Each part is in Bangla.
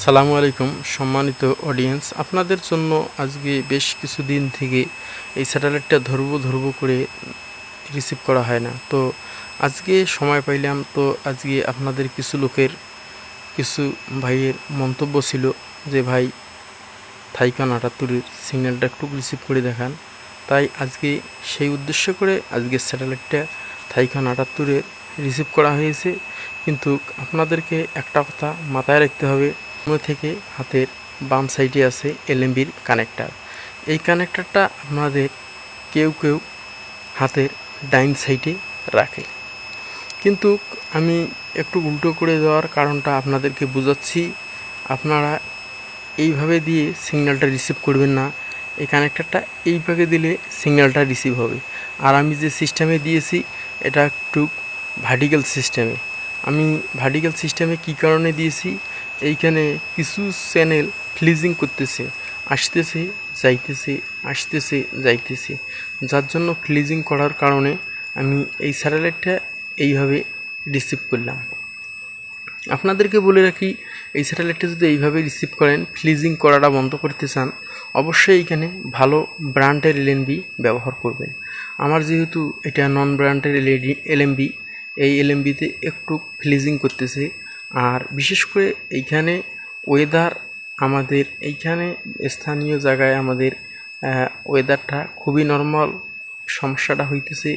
সালামু আলাইকুম, সম্মানিত অডিয়েন্স আপনাদের জন্য আজকে বেশ কিছুদিন থেকে এই স্যাটেলাইটটা ধরবো ধরবো করে রিসিভ করা হয় না। তো আজকে সময় পাইলাম, তো আজকে আপনাদের কিছু লোকের, কিছু ভাইয়ের মন্তব্য ছিল যে, ভাই থাইকান আটাত্তরের সিগন্যালটা একটু রিসিভ করে দেখান। তাই আজকে সেই উদ্দেশ্য করে আজকে স্যাটেলাইটটা থাইকান আটাত্তরের রিসিভ করা হয়েছে। কিন্তু আপনাদেরকে একটা কথা মাথায় রাখতে হবে থেকে হাতের বাম সাইডে আছে এলএমবির কানেক্টার। এই কানেক্টারটা আপনাদের কেউ কেউ হাতের ডাইন সাইডে রাখে। কিন্তু আমি একটু উল্টো করে দেওয়ার কারণটা আপনাদেরকে বোঝাচ্ছি। আপনারা এইভাবে দিয়ে সিগন্যালটা রিসিভ করবেন না। এই কানেক্টারটা এইভাবে দিলে সিগন্যালটা রিসিভ হবে। আর আমি যে সিস্টেমে দিয়েছি, এটা একটু ভার্টিক্যাল সিস্টেমে। আমি ভার্টিক্যাল সিস্টেমে কী কারণে দিয়েছি? এইখানে কিছু চ্যানেল ফ্লিজিং করতেছে, আসতেছে, যাইতেছে আসতেছে, যাইতেছে। যার জন্য ফ্লিজিং করার কারণে আমি এই স্যাটেলাইটটা এইভাবে রিসিভ করলাম। আপনাদেরকে বলে রাখি, এই স্যাটেলাইটটা যদি এইভাবে রিসিভ করেন ফ্লিজিং করাটা বন্ধ করতে চান, অবশ্যই এখানে ভালো ব্র্যান্ডের এলএনবি ব্যবহার করবেন। আমার যেহেতু এটা নন ব্র্যান্ডের এলইডি এলএমবি এই এলএমবিতে একটু ফ্লিজিং করতেছে আর বিশেষ করে এইখানে ওয়েদার আমাদের, এইখানে স্থানীয় জায়গায় আমাদের ওয়েদারটা খুবই নর্মাল সমস্যাটা হইতেছে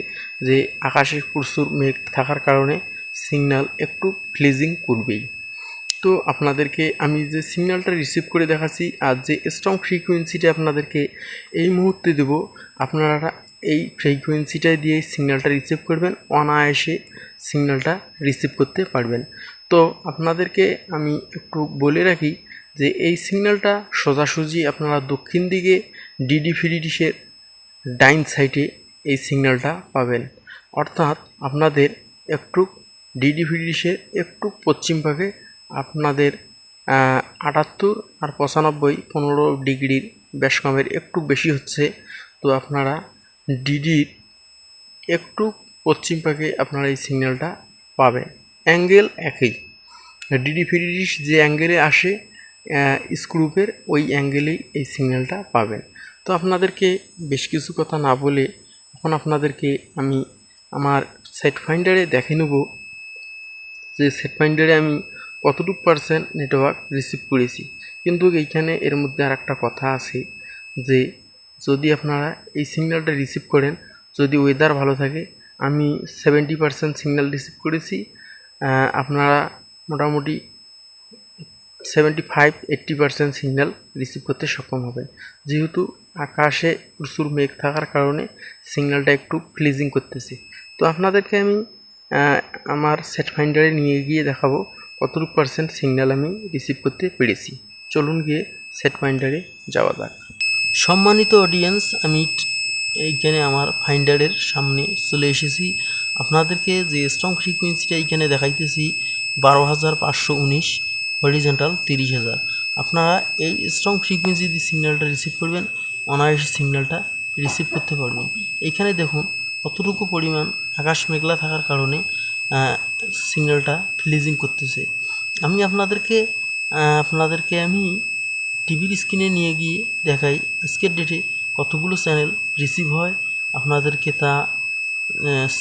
যে আকাশে প্রচুর মেঘ থাকার কারণে সিগন্যাল একটু ফ্লিজিং করবেই। তো আপনাদেরকে আমি যে সিগন্যালটা রিসিভ করে দেখাচ্ছি আর যে স্ট্রং ফ্রিকোয়েন্সিটা আপনাদেরকে এই মুহূর্তে দেব, আপনারা এই ফ্রিকোয়েন্সিটাই দিয়ে সিগন্যালটা রিসিভ করবেন, অনায়াসে সিগন্যালটা রিসিভ করতে পারবেন। তো আপনাদেরকে আমি একটু বলে রাখি যে এই সিগন্যালটা সোজাসুজি আপনারা দক্ষিণ দিকে ডিডি ফ্রি ডিশের ডাইন সাইডে এই সিগন্যালটা পাবেন। অর্থাৎ আপনাদের একটু ডিডি ফ্রি ডিশের একটু পশ্চিম ভাগে আপনাদের আটাত্তর আর পঁচানব্বই, পনেরো ডিগ্রির ব্যাসকমের একটু বেশি হচ্ছে। তো আপনারা ডিডির একটু পশ্চিম পাকে আপনারা এই সিগন্যালটা পাবেন। অ্যাঙ্গেল একই। ডিডি ফিডিডিস যে অ্যাঙ্গেলে আসে স্ক্রুপের ওই অ্যাঙ্গেলেই এই সিগন্যালটা পাবেন। তো আপনাদেরকে বেশ কিছু কথা না বলে এখন আপনাদেরকে আমি আমার সেট ফাইন্ডারে দেখে নেব যে সেট ফাইন্ডারে আমি কতটুকু পার্সেন্ট নেটওয়ার্ক রিসিভ করেছি। কিন্তু এইখানে এর মধ্যে আর একটা কথা আছে যে যদি আপনারা এই সিগন্যালটা রিসিভ করেন, যদি ওয়েদার ভালো থাকে, আমি সেভেন্টি পার্সেন্ট সিগন্যাল রিসিভ করেছি আপনারা মোটামুটি seventy five eighty percent signal receive করতে সক্ষম হবেন যেহেতু আকাশে প্রচুর মেঘ থাকার কারণে সিগন্যালটা একটু ফ্লিজিং করতেছে। তো আপনাদেরকে আমি আমার সেট ফাইন্ডারে নিয়ে গিয়ে দেখাবো কতটুকু পার্সেন্ট সিগন্যাল আমি রিসিভ করতে পেরেছি। চলুন গিয়ে সেট ফাইন্ডারে যাওয়া যাক। সম্মানিত অডিয়েন্স আমি এইখানে আমার ফাইন্ডারের সামনে চলে এসেছি। আপনাদেরকে যে স্ট্রং ফ্রিকুয়েন্সিটা এইখানে দেখাইতেছি বারো হাজার পাঁচশো উনিশ হরিজেন্টাল তিরিশ হাজার। আপনারা এই স্ট্রং ফ্রিকুয়েন্সি দিয়ে সিগন্যালটা রিসিভ করবেন, অনায়াসে সিগন্যালটা রিসিভ করতে পারবেন। এইখানে দেখুন কতটুকু পরিমাণ আকাশ মেঘলা থাকার কারণে সিগন্যালটা ফ্লিজিং করতেছে। আমি আপনাদেরকে আপনাদেরকে আমি টিভির স্ক্রিনে নিয়ে গিয়ে দেখাই আজকের ডেটে কতগুলো চ্যানেল রিসিভ হয়। আপনাদেরকে তা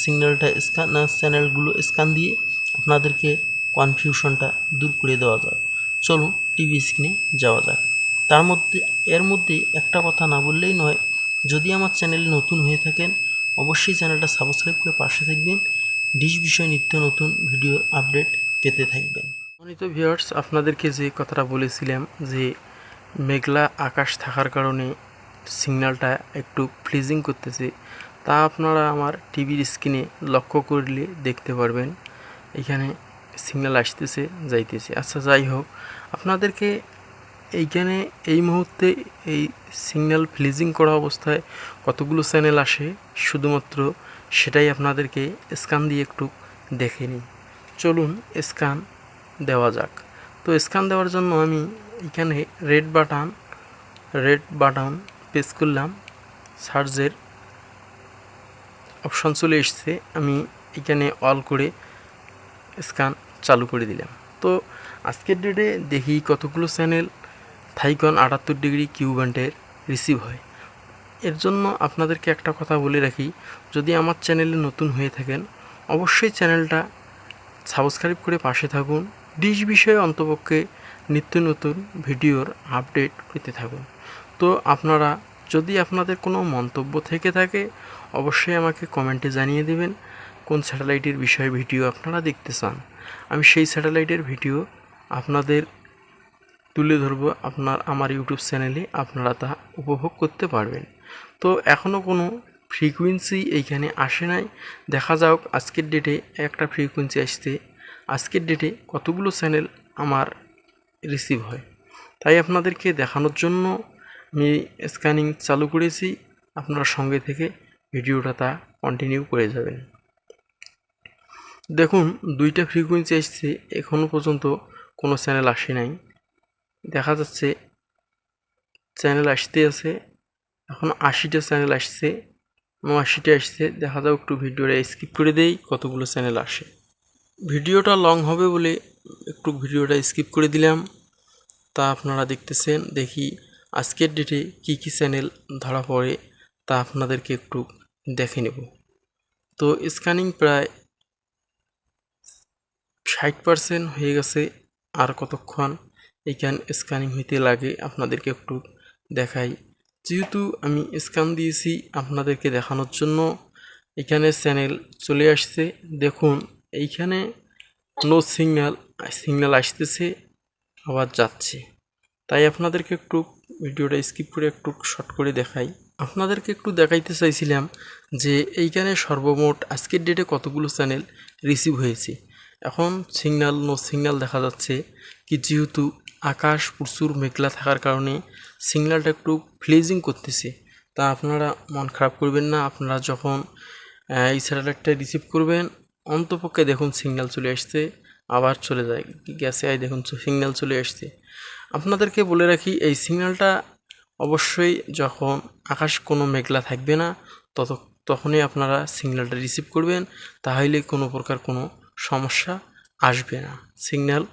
সিগন্যালটা স্ক্যান চ্যানেলগুলো স্ক্যান দিয়ে আপনাদেরকে কনফিউশনটা দূর করে দেওয়া যায় চলুন টিভি স্ক্রিনে যাওয়া যাক। তার মধ্যে, এর মধ্যে একটা কথা না বললেই নয়, যদি আমার চ্যানেলে নতুন হয়ে থাকেন, অবশ্যই চ্যানেলটা সাবস্ক্রাইব করে পাশে থাকবেন, ডিশ বিষয় নিত্য নতুন ভিডিও আপডেট পেতে থাকবেন। সম্মানিত ভিউয়ার্স আপনাদেরকে যে কথাটা বলেছিলাম যে মেঘলা আকাশ থাকার কারণে সিগন্যালটা একটু ফ্লিজিং করতেছে, তা আপনারা আমার টিভির স্ক্রিনে লক্ষ্য করলে দেখতে পারবেন। এখানে সিগন্যাল আসতেছে, যাইতেছে। আচ্ছা যাই হোক আপনাদেরকে এইখানে, এই মুহূর্তে এই সিগন্যাল ফ্লিজিং করা অবস্থায় কতগুলো চ্যানেল আসে, শুধুমাত্র সেটাই আপনাদেরকে স্ক্যান দিয়ে একটু দেখে নিই। চলুন স্ক্যান দেওয়া যাক। তো স্ক্যান দেওয়ার জন্য আমি এখানে red button red button press করলাম। সার্জের অপশন চলে এসছে। আমি এখানে অল করে স্ক্যান চালু করে দিলাম। তো আজকের ডেটে দেখি কতগুলো চ্যানেল থাইকন আটাত্তর ডিগ্রি কিউ ব্যান্ডের রিসিভ হয়। এর জন্য আপনাদেরকে একটা কথা বলে রাখি, যদি আমার চ্যানেলে নতুন হয়ে থাকেন, অবশ্যই চ্যানেলটা সাবস্ক্রাইব করে পাশে থাকুন। ডিশ বিষয়ে অন্তপক্ষে নিত্য নতুন ভিডিওর আপডেট পেতে থাকুন। তো আপনারা, যদি আপনাদের কোনো মন্তব্য থেকে থাকে, অবশ্যই আমাকে কমেন্টে জানিয়ে দেবেন। কোন স্যাটেলাইটের বিষয়ে ভিডিও আপনারা দেখতে চান, আমি সেই স্যাটেলাইটের ভিডিও আপনাদের তুলে ধরবো আপনার, আমার ইউটিউব চ্যানেলে আপনারা তা উপভোগ করতে পারবেন। তো এখনও কোনো ফ্রিকুয়েন্সি এইখানে আসে নাই। দেখা যাক আজকের ডেটে একটা ফ্রিকুয়েন্সি আসতে, আজকের ডেটে কতগুলো চ্যানেল আমার রিসিভ হয়। তাই আপনাদেরকে দেখানোর জন্য আমি স্ক্যানিং চালু করেছি। আপনারা সঙ্গে থেকে ভিডিওটা তা কন্টিনিউ করে যাবেন। দেখুন, দুইটা ফ্রিকুয়েন্সি এসছে এখনও পর্যন্ত কোনো চ্যানেল আসে নাই। দেখা যাচ্ছে চ্যানেল আসতে আছে, এখন আশিটা চ্যানেল আসছে উনআশিটা আসছে, দেখা যাক একটু ভিডিওটা স্কিপ করে দেই, কতগুলো চ্যানেল আসে। ভিডিওটা লং হবে বলে একটু ভিডিওটা স্কিপ করে দিলাম। তা আপনারা দেখতেছেন, দেখি আজকের ডেটে কি কি চ্যানেল ধরা পড়ে, তা আপনাদেরকে একটু দেখে নেব। তো স্ক্যানিং প্রায় ষাট পার্সেন্ট হয়ে গেছে আর কতক্ষণ এইখান স্ক্যানিং হইতে লাগে আপনাদেরকে একটু দেখাই। যেহেতু আমি স্ক্যান দিয়েছি আপনাদেরকে দেখানোর জন্য, এখানে চ্যানেল চলে আসছে। দেখুন, এইখানে নো সিগন্যাল সিগন্যাল আসতেছে, আবার যাচ্ছে। তাই আপনাদেরকে একটু ভিডিওটা স্কিপ করে একটু শর্ট করে দেখাই। আপনাদেরকে একটু দেখাইতে চাইছিলাম যে, এইখানে সর্বমোট আজকের ডেটে কতগুলো চ্যানেল রিসিভ হয়েছে। এখন সিগন্যাল নো সিগন্যাল দেখা যাচ্ছে কি যেহেতু আকাশ প্রচুর মেঘলা থাকার কারণে সিগন্যালটা একটু ফ্লেজিং করতেছে। তা আপনারা মন খারাপ করবেন না, আপনারা যখন এই স্যাটেলাইটটা রিসিভ করবেন, অন্তপক্ষে দেখুন সিগন্যাল চলে আসছে, আবার চলে যায় গ্যাসে আই দেখুন সিগন্যাল চলে আসছে। আপনাদেরকে বলে রাখি, এই সিগন্যালটা অবশ্যই যখন আকাশ কোনো মেঘলা থাকবে না, তত, তখনই আপনারা সিগন্যালটা রিসিভ করবেন, তাহলে কোনো প্রকার কোনো সমস্যা আসবে না। সিগন্যাল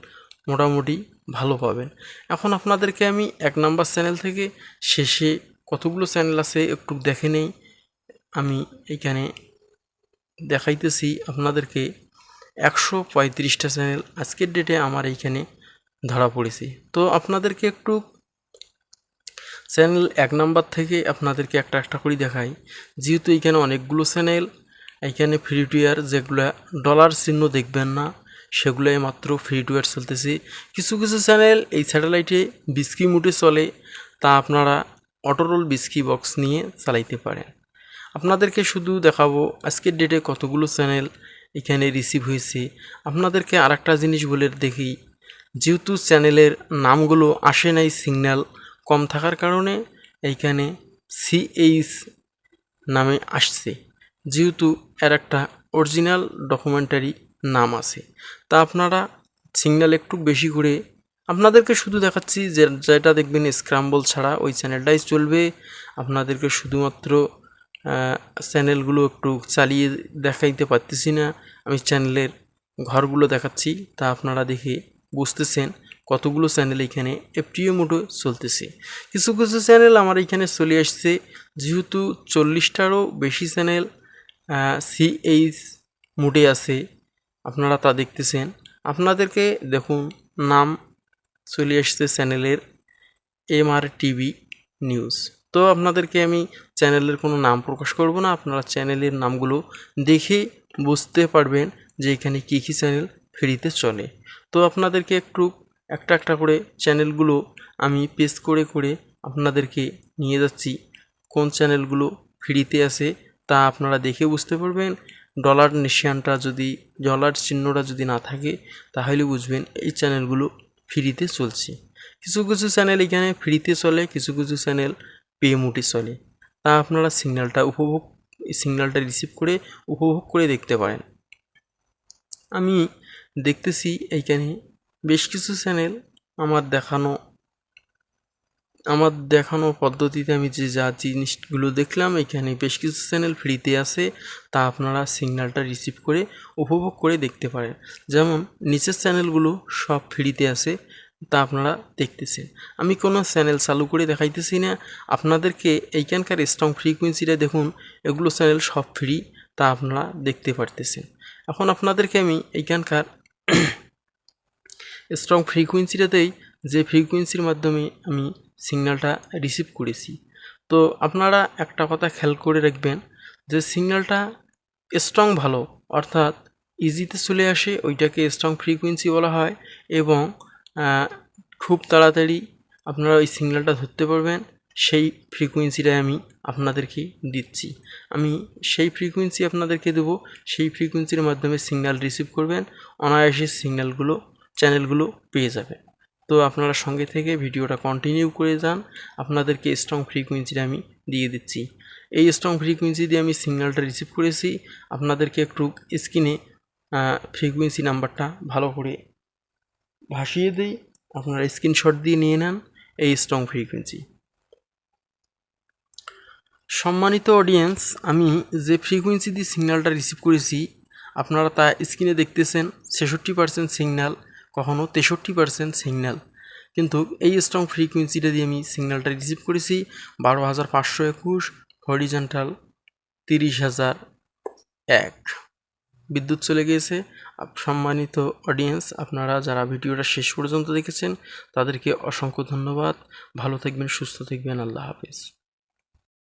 মোটামুটি ভালো পাবেন। এখন আপনাদেরকে আমি এক নাম্বার চ্যানেল থেকে শেষে কতগুলো চ্যানেল আছে একটু দেখে নেই। আমি এখানে দেখাইতেছি আপনাদেরকে একশো পঁয়ত্রিশটা চ্যানেল আজকের ডেটে আমার এইখানে ধরা পড়েছে। তো আপনাদেরকে একটু চ্যানেল এক নাম্বার থেকে আপনাদেরকে একটা একটা করে দেখাই। যেহেতু এইখানে অনেকগুলো চ্যানেল এইখানে ফ্রি টু এয়ার যেগুলো ডলার চিহ্ন দেখবেন না, সেগুলোই মাত্র ফ্রি টু এয়ার চলতেছে। কিছু কিছু চ্যানেল এই স্যাটেলাইটে বিস্কি মুটে চলে, তা আপনারা অটোরোল বিস্কি বক্স নিয়ে চালাইতে পারেন। আপনাদেরকে শুধু দেখাবো আজকের ডেটে কতগুলো চ্যানেল এখানে রিসিভ হয়েছে। আপনাদেরকে আর একটা জিনিস বলে দেখি, যেহেতু চ্যানেলের নামগুলো আসে নাই সিগন্যাল কম থাকার কারণে এইখানে সিএইচ নামে আসছে। যেহেতু এর একটা অরিজিনাল ডকুমেন্টারি নাম আছে। তা আপনারা সিগন্যাল একটু বেশি করে আপনাদেরকে শুধু দেখাচ্ছি যে যেটা দেখবেন স্ক্রাম্বল ছাড়া ওই চ্যানেলটাই চলবে। আপনাদেরকে শুধুমাত্র চ্যানেলগুলো একটু চালিয়ে দেখাইতে পারতেছি না। আমি চ্যানেলের ঘরগুলো দেখাচ্ছি, তা আপনারা দেখে বুঝতেছেন কতগুলো চ্যানেল এখানে এফটিও মোডে চলতেছে। কিছু কিছু চ্যানেল আমার এখানে চলে আসছে, যেহেতু চল্লিশটারও বেশি চ্যানেল সিএইচ মুডে আছে। আপনারা তা দেখতেছেন। আপনাদেরকে দেখুন, নাম চলে আসছে চ্যানেলের এম আর টিভি নিউজ তো আপনাদেরকে আমি চ্যানেলের কোনো নাম প্রকাশ করব না, আপনারা চ্যানেলের নামগুলো দেখে বুঝতে পারবেন যে এখানে কী কী চ্যানেল ফ্রিতে চলে। তো আপনাদেরকে একটু একটা একটা করে চ্যানেলগুলো আমি পেস্ট করে করে আপনাদেরকে নিয়ে যাচ্ছি। কোন চ্যানেলগুলো ফ্রিতে আছে তা আপনারা দেখে বুঝতে পারবেন। ডলার নিশানটা যদি ডলার চিহ্নটা যদি না থাকে, তাহলে বুঝবেন এই চ্যানেলগুলো ফ্রিতে চলছে। কিছু কিছু চ্যানেল এখানে ফ্রিতে চলে, কিছু কিছু চ্যানেল পে মুটে চলে। তা আপনারা সিগন্যালটা উপভোগ সিগন্যালটা রিসিভ করে উপভোগ করে দেখতে পারেন। আমি দেখতেছি এইখানে বেশ কিছু চ্যানেল আমার দেখানো আমার দেখানো পদ্ধতিতে আমি যে যা জিনিসগুলো দেখলাম, এখানে বেশ কিছু চ্যানেল ফ্রিতে আছে, তা আপনারা সিগন্যালটা রিসিভ করে উপভোগ করে দেখতে পারেন। যেমন, নিচের চ্যানেলগুলো সব ফ্রিতে আছে, তা আপনারা দেখতেছেন। আমি কোনো চ্যানেল চালু করে দেখাইতেছি না। আপনাদেরকে এইখানকার স্ট্রং ফ্রিকুয়েন্সিটা দেখুন, এগুলো চ্যানেল সব ফ্রি তা আপনারা দেখতে পারতেছেন। এখন আপনাদেরকে আমি এইখানকার স্ট্রং ফ্রিকুয়েন্সিটাতেই যে ফ্রিকুয়েন্সির মাধ্যমে আমি সিগন্যালটা রিসিভ করেছি। তো আপনারা একটা কথা খেয়াল করে রাখবেন যে সিগন্যালটা স্ট্রং ভালো, অর্থাৎ ইজিতে চলে আসে, ওইটাকে স্ট্রং ফ্রিকুয়েন্সি বলা হয় এবং খুব তাড়াতাড়ি আপনারা ওই সিগন্যালটা ধরতে পারবেন, সেই ফ্রিকুয়েন্সিটাই আমি আপনাদেরকে দিচ্ছি। আমি সেই ফ্রিকুয়েন্সি আপনাদেরকে দেবো, সেই ফ্রিকুয়েন্সির মাধ্যমে সিগন্যাল রিসিভ করবেন, অনায়াসে সিগন্যালগুলো চ্যানেলগুলো পেয়ে যাবেন। তো আপনারা সঙ্গে থেকে ভিডিওটা কন্টিনিউ করে যান। আপনাদেরকে স্ট্রং ফ্রিকুয়েন্সিটা আমি দিয়ে দিচ্ছি। এই স্ট্রং ফ্রিকুয়েন্সি দিয়ে আমি সিগন্যালটা রিসিভ করেছি। আপনাদেরকে একটু স্ক্রিনে ফ্রিকুয়েন্সি নাম্বারটা ভালো করে ভাসিয়ে দিই। আপনারা স্ক্রিনশট দিয়ে নিয়ে নেন এই স্ট্রং ফ্রিকোয়েন্সি সম্মানিত অডিয়েন্স আমি যে ফ্রিকোয়েন্সি দিয়ে সিগন্যালটা রিসিভ করেছি, আপনারা তা স্ক্রিনে দেখতেছেন, ছেষট্টি পার্সেন্ট সিগন্যাল কখনও তেষট্টি পার্সেন্ট সিগন্যাল কিন্তু এই স্ট্রং ফ্রিকোয়েন্সিটা দিয়ে আমি সিগন্যালটা রিসিভ করেছি বারো হাজার পাঁচশো একুশ হরিজেন্টাল তিরিশ হাজার এক। বিদ্যুৎ চলে গিয়েছে। সম্মানিত অডিয়েন্স আপনারা যারা ভিডিওটা শেষ পর্যন্ত দেখেছেন, তাদেরকে অসংখ্য ধন্যবাদ। ভালো থাকবেন, সুস্থ থাকবেন। আল্লাহ হাফিজ।